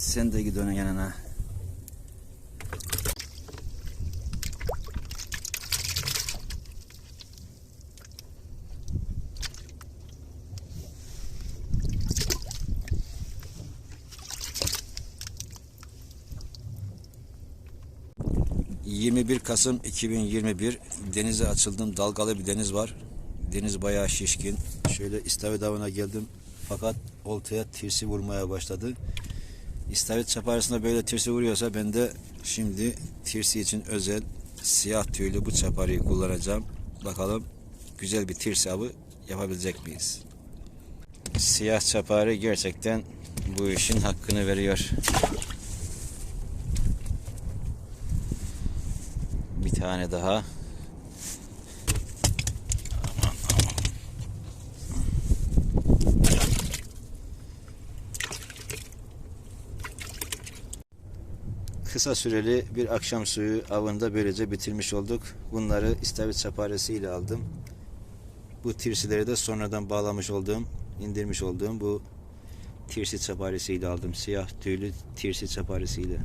Sen de git onun yanına. ...21 Kasım 2021... ...denize açıldım... ...dalgalı bir deniz var... ...deniz bayağı şişkin... ...şöyle istavrit avına geldim... ...fakat oltaya tirsi vurmaya başladı... İstavrit çaparısında böyle tirsi vuruyorsa ben de şimdi tirsi için özel siyah tüylü bu çaparıyı kullanacağım. Bakalım güzel bir tirsi avı yapabilecek miyiz? Siyah çaparı gerçekten bu işin hakkını veriyor. Bir tane daha. Kısa süreli bir akşam suyu avında böylece bitirmiş olduk. Bunları istavrit çaparesi ile aldım. Bu tirsileri de sonradan bağlamış olduğum, indirmiş olduğum bu tirsi çaparesi ile aldım. Siyah tüylü tirsi çaparesi ile.